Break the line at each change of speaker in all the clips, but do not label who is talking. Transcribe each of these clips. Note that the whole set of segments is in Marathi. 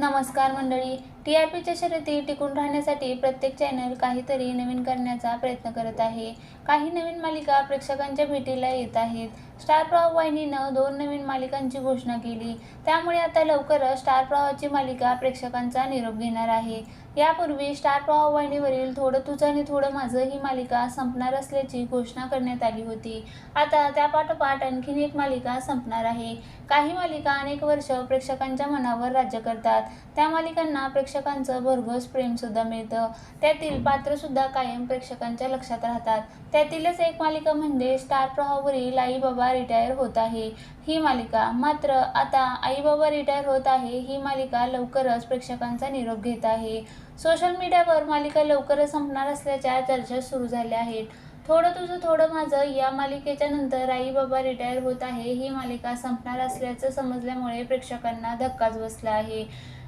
नमस्कार मंडळी. टी आर पीच्या शर्यती टिकून राहण्यासाठी प्रत्येक चॅनल काहीतरी नवीन करण्याचा प्रयत्न करत आहे. काही नवीन मालिका प्रेक्षकांच्या भेटीला येत आहेत. स्टार प्रवाह वाहिनीनं दोन नवीन मालिकांची घोषणा केली. त्यामुळे आता लवकरच स्टार प्रवाहाची मालिका प्रेक्षकांचा निरोप घेणार आहे. यापूर्वी स्टार प्रवाह वाहिनीवरील थोडं तुझं आणि थोडं माझं ही मालिका संपणार असल्याची घोषणा करण्यात आली होती. आता त्यापाठोपाठ आणखीन एक मालिका संपणार आहे. काही मालिका अनेक वर्ष प्रेक्षकांच्या मनावर राज्य करतात. त्या मालिकांना प्रेक्षकांचं भरघोस प्रेमसुद्धा मिळतं. त्यातील पात्रसुद्धा कायम प्रेक्षकांच्या लक्षात राहतात. त्यातीलच एक मालिका म्हणजे स्टार प्रवाहावरील आई बाबा रिटायर होत आहे. ही मालिका मात्र आता आई बाबा रिटायर होत आहे. ही मालिका लवकरच प्रेक्षकांचा निरोप घेत आहे. सोशल मीडियावर मालिका लवकरच संपणार असल्याच्या चर्चा सुरू झाल्या आहेत. थोडं तुझं थोडं माझं या मालिकेच्या नंतर आई बाबा रिटायर होत आहे. ही मालिका संपणार असल्याचं समजल्यामुळे प्रेक्षकांना धक्काच बसला आहे.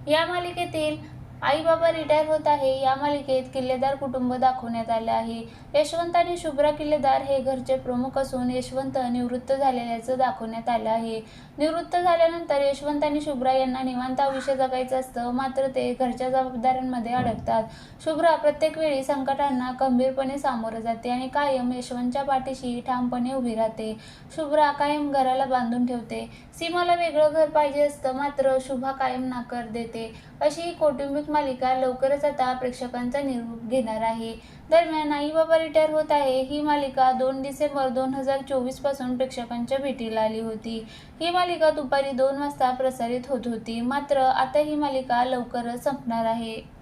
या मालिकेतील आई बाबा रिटायर होत आहे. या मालिकेत किल्लेदार कुटुंब दाखवण्यात आले आहे. यशवंत आणि शुभ्रा किल्लेदार हे घरचे प्रमुख असून यशवंत निवृत्त झालेल्याचं दाखवण्यात आलं आहे. निवृत्त झाल्यानंतर यशवंत आणि शुभ्रा यांना निवांत आयुष्य जगायचं असतं. मात्र ते घरच्या जबाबदाऱ्यांमध्ये अडकतात. शुभ्रा प्रत्येक वेळी संकटांना गंभीरपणे सामोरं जाते आणि कायम यशवंतच्या पाठीशी ठामपणे उभी राहते. शुभ्रा कायम घराला बांधून ठेवते. सीमाला वेगळं घर पाहिजे असतं. मात्र शुभा कायम नाकार देते. अशी कौटुंबिक मालिका लवकरच आता प्रेक्षकांचा निरोप घेणार आहे. दरम्यान आई बाबा रिटायर होत आहे. ही मालिका दोन डिसेंबर दोन हजार चोवीसपासून प्रेक्षकांच्या भेटीला आली होती. ही मालिका दुपारी दोन वाजता प्रसारित होत होती. मात्र आता ही मालिका लवकरच संपणार आहे.